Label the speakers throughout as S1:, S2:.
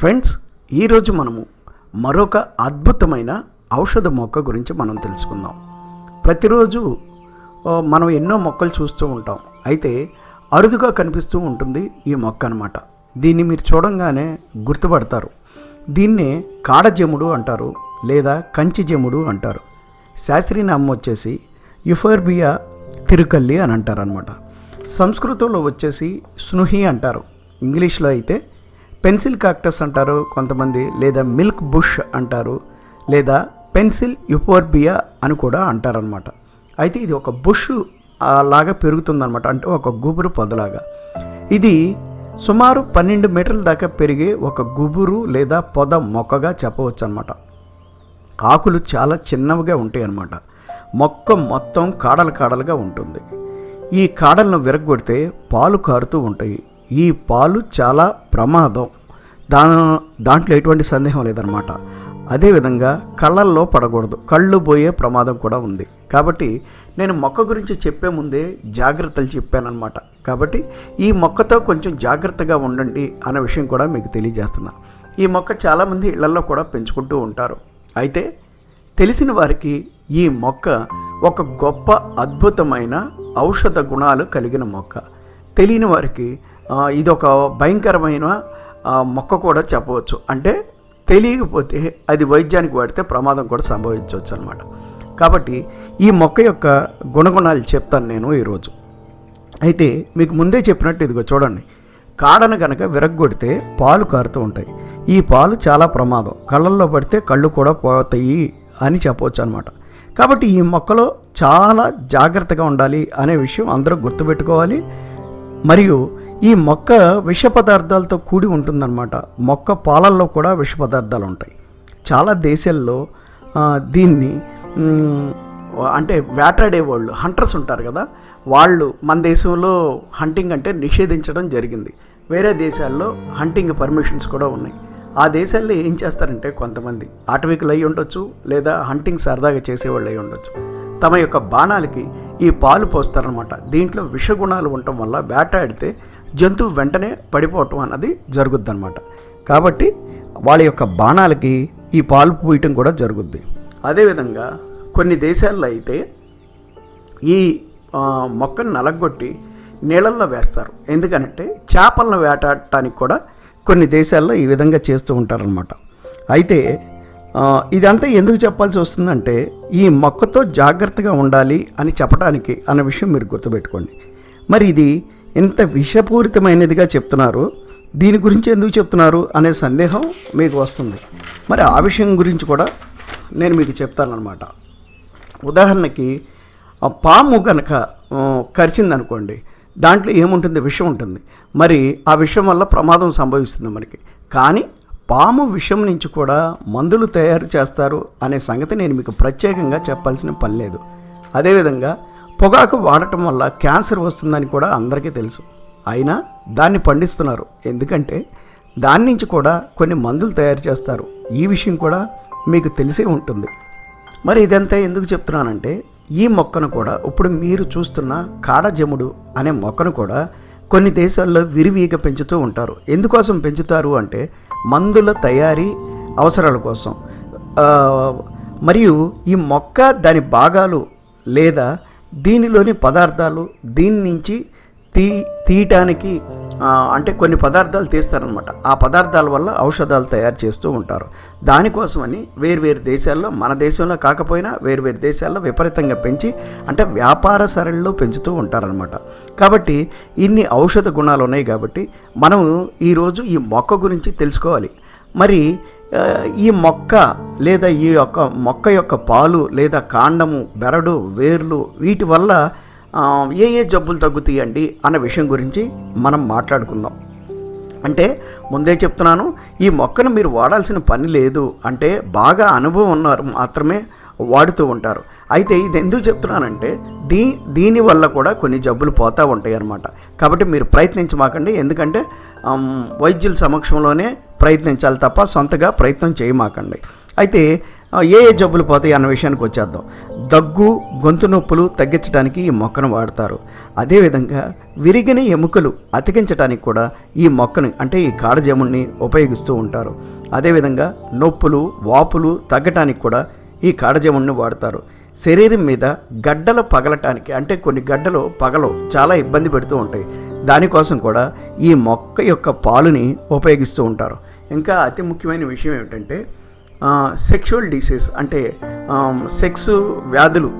S1: Friends ఈరోజు మనము మరొక అద్భుతమైన ఔషధ మొక్క గురించి మనం తెలుసుకుందాం. ప్రతిరోజు మనం ఎన్నో మొక్కలు చూస్తూ ఉంటాం. అయితే అరుదుగా కనిపిస్తూ ఉంటుంది ఈ మొక్క అనమాట దీన్ని మీరు చూడంగానే గుర్తుపడతారు. దీన్నే కాడజెముడు అంటారు లేదా కంచి జెముడు అంటారు. శాస్త్రీయ నామం వచ్చేసి యుఫర్బియా తిరుకల్లి అని అంటారు అనమాట సంస్కృతంలో వచ్చేసి స్నుహి అంటారు. ఇంగ్లీష్లో అయితే పెన్సిల్ కాక్టస్ అంటారు కొంతమంది లేదా మిల్క్ బుష్ అంటారు లేదా పెన్సిల్ యుపోర్బియా అని కూడా అంటారనమాట అయితే ఇది ఒక బుష్ లాగా పెరుగుతుందనమాట అంటే ఒక గుబురు పొదలాగా. ఇది సుమారు పన్నెండు మీటర్ల దాకా పెరిగే ఒక గుబురు లేదా పొద మొక్కగా చెప్పవచ్చు అనమాట ఆకులు చాలా చిన్నవిగా ఉంటాయి అన్నమాట మొక్క మొత్తం కాడలు కాడలుగా ఉంటుంది. ఈ కాడలను విరగొడితే పాలు కారుతూ ఉంటాయి. ఈ పాలు చాలా ప్రమాదం. దా దాంట్లో ఎటువంటి సందేహం లేదనమాట అదేవిధంగా కళ్ళల్లో పడకూడదు. కళ్ళు పోయే ప్రమాదం కూడా ఉంది. కాబట్టి నేను మొక్క గురించి చెప్పే ముందే జాగ్రత్తలు చెప్పానన్నమాట. కాబట్టి ఈ మొక్కతో కొంచెం జాగ్రత్తగా ఉండండి అనే విషయం కూడా మీకు తెలియజేస్తున్నా. ఈ మొక్క చాలామంది ఇళ్ళలో కూడా పెంచుకుంటూ ఉంటారు. అయితే తెలిసిన వారికి ఈ మొక్క ఒక గొప్ప అద్భుతమైన ఔషధ గుణాలు కలిగిన మొక్క. తెలియని వారికి ఇది ఒక భయంకరమైన మొక్క కూడా చెప్పవచ్చు. అంటే తెలియకపోతే అది వైద్యానికి వాడితే ప్రమాదం కూడా సంభవించవచ్చు అనమాట కాబట్టి ఈ మొక్క యొక్క గుణగుణాలు చెప్తాను నేను ఈరోజు. అయితే మీకు ముందే చెప్పినట్టు ఇదిగో చూడండి. కాడను కనుక విరగ్గొడితే పాలు కారుతూ ఉంటాయి. ఈ పాలు చాలా ప్రమాదం. కళ్ళల్లో పడితే కళ్ళు కూడా పోతాయి అని చెప్పవచ్చు అనమాట కాబట్టి ఈ మొక్కలో చాలా జాగ్రత్తగా ఉండాలి అనే విషయం అందరూ గుర్తుపెట్టుకోవాలి. మరియు ఈ మొక్క విష పదార్థాలతో కూడి ఉంటుందన్నమాట. మొక్క పాలల్లో కూడా విష పదార్థాలు ఉంటాయి. చాలా దేశాల్లో దీన్ని అంటే వేటాడే వాళ్ళు హంటర్స్ ఉంటారు కదా వాళ్ళు మన దేశంలో హంటింగ్ అంటే నిషేధించడం జరిగింది. వేరే దేశాల్లో హంటింగ్ పర్మిషన్స్ కూడా ఉన్నాయి. ఆ దేశాల్లో ఏం చేస్తారంటే కొంతమంది ఆటవికులు అయి ఉండొచ్చు లేదా హంటింగ్ సరదాగా చేసేవాళ్ళు అయి ఉండొచ్చు. తమ యొక్క బాణాలకి ఈ పాలు పోస్తారనమాట దీంట్లో విషగుణాలు ఉండటం వల్ల వేటాడితే జంతువు వెంటనే పడిపోవటం అన్నది జరుగుద్దన్నమాట. కాబట్టి వాళ్ళ యొక్క బాణాలకి ఈ పాలు పూయటం కూడా జరుగుద్ది. అదేవిధంగా కొన్ని దేశాల్లో అయితే ఈ మొక్కను నలగొట్టి నీళ్ళల్లో వేస్తారు. ఎందుకనంటే చేపలను వేటాడటానికి కూడా కొన్ని దేశాల్లో ఈ విధంగా చేస్తూ ఉంటారనమాట అయితే ఇదంతా ఎందుకు చెప్పాల్సి వస్తుందంటే ఈ మొక్కతో జాగ్రత్తగా ఉండాలి అని చెప్పడానికి అన్న విషయం మీరు గుర్తుపెట్టుకోండి. మరి ఇది ఇంత విషపూరితమైనదిగా చెప్తున్నారు. దీని గురించి ఎందుకు చెప్తున్నారు అనే సందేహం మీకు వస్తుంది. మరి ఆ విషయం గురించి కూడా నేను మీకు చెప్తానన్నమాట. ఉదాహరణకి పాము కనుక కరిచిందనుకోండి దాంట్లో ఏముంటుంది? విషం ఉంటుంది. మరి ఆ విషయం వల్ల ప్రమాదం సంభవిస్తుంది మనకి. కానీ పాము విషం నుంచి కూడా మందులు తయారు చేస్తారు అనే సంగతి నేను మీకు ప్రత్యేకంగా చెప్పాల్సిన పని లేదు. అదేవిధంగా పొగాకు వాడటం వల్ల క్యాన్సర్ వస్తుందని కూడా అందరికీ తెలుసు. అయినా దాన్ని పండిస్తున్నారు. ఎందుకంటే దాని నుంచి కూడా కొన్ని మందులు తయారు చేస్తారు. ఈ విషయం కూడా మీకు తెలిసే ఉంటుంది. మరి ఇదంతా ఎందుకు చెప్తున్నానంటే ఈ మొక్కను కూడా ఇప్పుడు మీరు చూస్తున్న కాడజముడు అనే మొక్కను కూడా కొన్ని దేశాల్లో విరివిగా పెంచుతూ ఉంటారు. ఎందుకోసం పెంచుతారు అంటే మందుల తయారీ అవసరాల కోసం. మరియు ఈ మొక్క దాని భాగాలు లేదా దీనిలోని పదార్థాలు దీని నుంచి తీ తీయటానికి అంటే కొన్ని పదార్థాలు తీస్తారనమాట ఆ పదార్థాల వల్ల ఔషధాలు తయారు చేస్తూ ఉంటారు. దానికోసమని వేర్వేరు దేశాల్లో మన దేశంలో కాకపోయినా వేర్వేరు దేశాల్లో విపరీతంగా పెంచి అంటే వ్యాపార సరళిలో పెంచుతూ ఉంటారనమాట కాబట్టి ఇన్ని ఔషధ గుణాలు ఉన్నాయి కాబట్టి మనం ఈరోజు ఈ మొక్క గురించి తెలుసుకోవాలి. మరి ఈ మొక్క లేదా ఈ యొక్క మొక్క యొక్క పాలు లేదా కాండము బెరడు వేర్లు వీటి వల్ల ఏ ఏ జబ్బులు తగ్గుతాయండి అన్న విషయం గురించి మనం మాట్లాడుకుందాం. అంటే ముందే చెప్తున్నాను ఈ మొక్కను మీరు వాడాల్సిన పని లేదు అంటే బాగా అనుభవం ఉన్నారు మాత్రమే వాడుతూ ఉంటారు. అయితే ఇది ఎందుకు చెప్తున్నానంటే దీ దీని వల్ల కూడా కొన్ని జబ్బులు పోతూ ఉంటాయి అన్నమాట. కాబట్టి మీరు ప్రయత్నించమాకండి ఎందుకంటే వైద్యుల సమక్షంలోనే ప్రయత్నించాలి తప్ప సొంతగా ప్రయత్నం చేయమాకండి. అయితే ఏ ఏ జబ్బులు పోతాయి అన్న విషయానికి వచ్చేద్దాం. దగ్గు గొంతు నొప్పులు తగ్గించడానికి ఈ మొక్కను వాడతారు. అదేవిధంగా విరిగిన ఎముకలు అతికించడానికి కూడా ఈ మొక్కను అంటే ఈ కాడజముని ఉపయోగిస్తూ ఉంటారు. అదేవిధంగా నొప్పులు వాపులు తగ్గటానికి కూడా ఈ కాడజముని వాడతారు. శరీరం మీద గడ్డలు పగలటానికి అంటే కొన్ని గడ్డలు పగలవు చాలా ఇబ్బంది పెడుతూ ఉంటాయి. దానికోసం కూడా ఈ మొక్క యొక్క పాలుని ఉపయోగిస్తూ ఉంటారు. ఇంకా అతి ముఖ్యమైన విషయం ఏమిటంటే సెక్షువల్ డిసీజ్ అంటే సెక్స్ వ్యాధులు.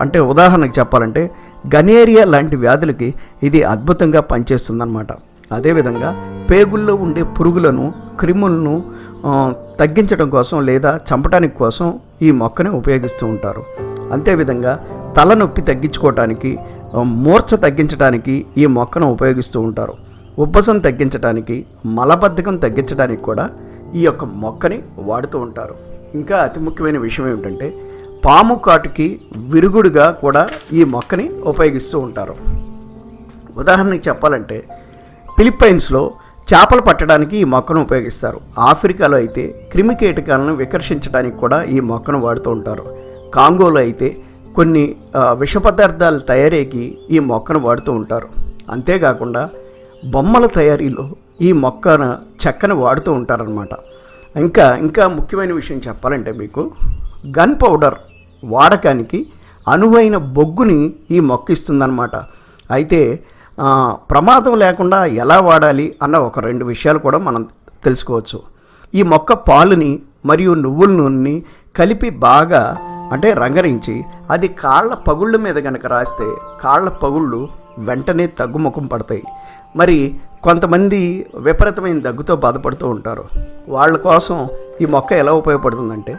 S1: అంటే ఉదాహరణకు చెప్పాలంటే గనేరియా లాంటి వ్యాధులకి ఇది అద్భుతంగా పనిచేస్తుందన్నమాట. అదేవిధంగా పేగుల్లో ఉండే పురుగులను క్రిములను తగ్గించడం కోసం లేదా చంపడానికి కోసం ఈ మొక్కని ఉపయోగిస్తూ ఉంటారు. అంతేవిధంగా తలనొప్పి తగ్గించుకోవటానికి మూర్ఛ తగ్గించడానికి ఈ మొక్కను ఉపయోగిస్తూ ఉంటారు. ఉబ్బసం తగ్గించడానికి మలబద్ధకం తగ్గించడానికి కూడా ఈ యొక్క మొక్కని వాడుతూ ఉంటారు. ఇంకా అతి ముఖ్యమైన విషయం ఏమిటంటే పాము కాటుకి విరుగుడుగా కూడా ఈ మొక్కని ఉపయోగిస్తూ ఉంటారు. ఉదాహరణకి చెప్పాలంటే ఫిలిప్పైన్స్లో చేపలు పట్టడానికి ఈ మొక్కను ఉపయోగిస్తారు. ఆఫ్రికాలో అయితే క్రిమి కీటకాలను వికర్షించడానికి కూడా ఈ మొక్కను వాడుతూ ఉంటారు. కాంగోలో అయితే కొన్ని విష పదార్థాలు తయారీకి ఈ మొక్కను వాడుతూ ఉంటారు. అంతేకాకుండా బొమ్మల తయారీలో ఈ మొక్కను చెక్కను వాడుతూ ఉంటారనమాట ఇంకా ఇంకా ముఖ్యమైన విషయం చెప్పాలంటే మీకు గన్ పౌడర్ వాడకానికి అనువైన బొగ్గుని ఈ మొక్క ఇస్తుందన్నమాట. అయితే ప్రమాదం లేకుండా ఎలా వాడాలి అన్న ఒక రెండు విషయాలు కూడా మనం తెలుసుకోవచ్చు. ఈ మొక్క పాలుని మరియు నువ్వుల నూనెని కలిపి బాగా అంటే రంగరించి అది కాళ్ళ పగుళ్ళ మీద కనుక రాస్తే కాళ్ళ పగుళ్ళు వెంటనే తగ్గుముఖం పడతాయి. మరి కొంతమంది విపరీతమైన దగ్గుతో బాధపడుతూ ఉంటారు. వాళ్ళ కోసం ఈ మొక్క ఎలా ఉపయోగపడుతుందంటే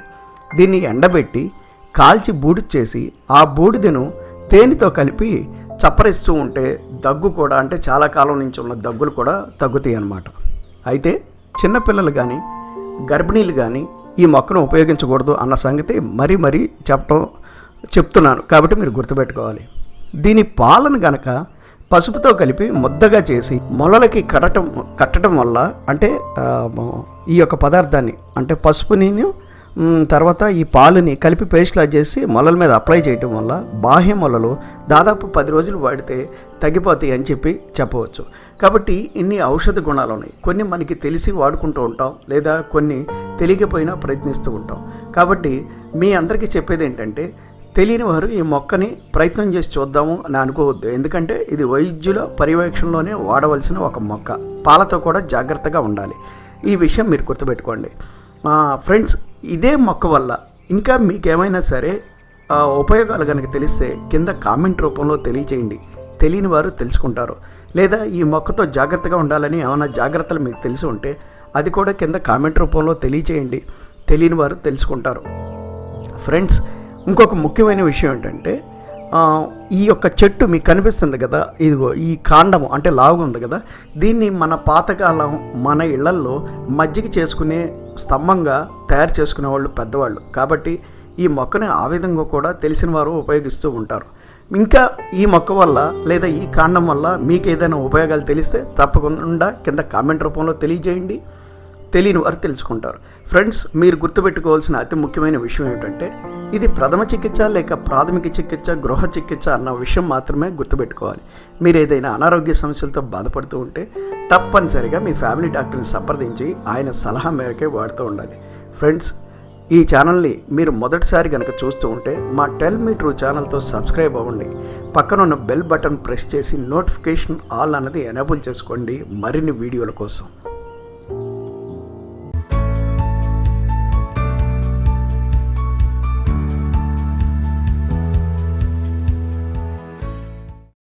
S1: దీన్ని ఎండబెట్టి కాల్చి బూడిద చేసి ఆ బూడిదను తేనెతో కలిపి చప్పరిస్తూ ఉంటే దగ్గు కూడా అంటే చాలా కాలం నుంచి ఉన్న దగ్గులు కూడా తగ్గుతాయి అన్నమాట. అయితే చిన్నపిల్లలు కానీ గర్భిణీలు కానీ ఈ మొక్కను ఉపయోగించకూడదు అన్న సంగతి మరీ మరీ చెప్పడం చెప్తున్నాను. కాబట్టి మీరు గుర్తుపెట్టుకోవాలి. దీని పాలను గనక పసుపుతో కలిపి ముద్దగా చేసి మొలలకి కట్టడం కట్టడం వల్ల అంటే ఈ యొక్క పదార్థాన్ని అంటే పసుపుని తర్వాత ఈ పాలుని కలిపి పేస్ట్లా చేసి మొలల మీద అప్లై చేయటం వల్ల బాహ్య మొలలు దాదాపు పది రోజులు వాడితే తగ్గిపోతాయి అని చెప్పి చెప్పవచ్చు. కాబట్టి ఇన్ని ఔషధ గుణాలు ఉన్నాయి. కొన్ని మనకి తెలిసి వాడుకుంటూ ఉంటాం లేదా కొన్ని తెలియకపోయినా ప్రయత్నిస్తూ ఉంటాం. కాబట్టి మీ అందరికీ చెప్పేది ఏంటంటే తెలియని వారు ఈ మొక్కని ప్రయత్నం చేసి చూద్దాము అని అనుకోవద్దు. ఎందుకంటే ఇది వైద్యుల పర్యవేక్షణలోనే వాడవలసిన ఒక మొక్క. పాలతో కూడా జాగ్రత్తగా ఉండాలి. ఈ విషయం మీరు గుర్తుపెట్టుకోండి. ఫ్రెండ్స్ ఇదే మొక్క వల్ల ఇంకా మీకేమైనా సరే ఉపయోగాలు కనుక తెలిస్తే కింద కామెంట్ రూపంలో తెలియచేయండి. తెలియని వారు తెలుసుకుంటారు. లేదా ఈ మొక్కతో జాగ్రత్తగా ఉండాలని ఏమైనా జాగ్రత్తలు మీకు తెలిసి ఉంటే అది కూడా కింద కామెంట్ రూపంలో తెలియచేయండి. తెలియని వారు తెలుసుకుంటారు. ఫ్రెండ్స్ ఇంకొక ముఖ్యమైన విషయం ఏంటంటే ఈ యొక్క చెట్టు మీకు కనిపిస్తుంది కదా ఇదిగో ఈ కాండము అంటే లావుగా ఉంది కదా దీన్ని మన పాతకాలం మన ఇళ్ళల్లో మజ్జిగ చేసుకునే స్తంభంగా తయారు చేసుకునే వాళ్ళు పెద్దవాళ్ళు. కాబట్టి ఈ మొక్కని ఆ విధంగా కూడా తెలిసిన వారు ఉపయోగిస్తూ ఉంటారు. ఇంకా ఈ మొక్క వల్ల లేదా ఈ కాండం వల్ల మీకు ఏదైనా ఉపయోగాలు తెలిస్తే తప్పకుండా కింద కామెంట్ రూపంలో తెలియజేయండి. తెలియని వారు తెలుసుకుంటారు. ఫ్రెండ్స్ మీరు గుర్తుపెట్టుకోవాల్సిన అతి ముఖ్యమైన విషయం ఏమిటంటే ఇది ప్రథమ చికిత్స లేక ప్రాథమిక చికిత్స గృహ చికిత్స అన్న విషయం మాత్రమే గుర్తుపెట్టుకోవాలి. మీరు ఏదైనా అనారోగ్య సమస్యలతో బాధపడుతూ ఉంటే తప్పనిసరిగా మీ ఫ్యామిలీ డాక్టర్ని సంప్రదించి ఆయన సలహా మేరకే వాడుతూ ఉండాలి. ఫ్రెండ్స్ ఈ ఛానల్ని మీరు మొదటిసారి కనుక చూస్తూ ఉంటే మా టెల్ మీ ట్రూ ఛానల్తో సబ్స్క్రైబ్ అవ్వండి. పక్కన ఉన్న బెల్ బటన్ ప్రెస్ చేసి నోటిఫికేషన్ ఆల్ అన్నది ఎనేబుల్ చేసుకోండి. మరిన్ని వీడియోల కోసం.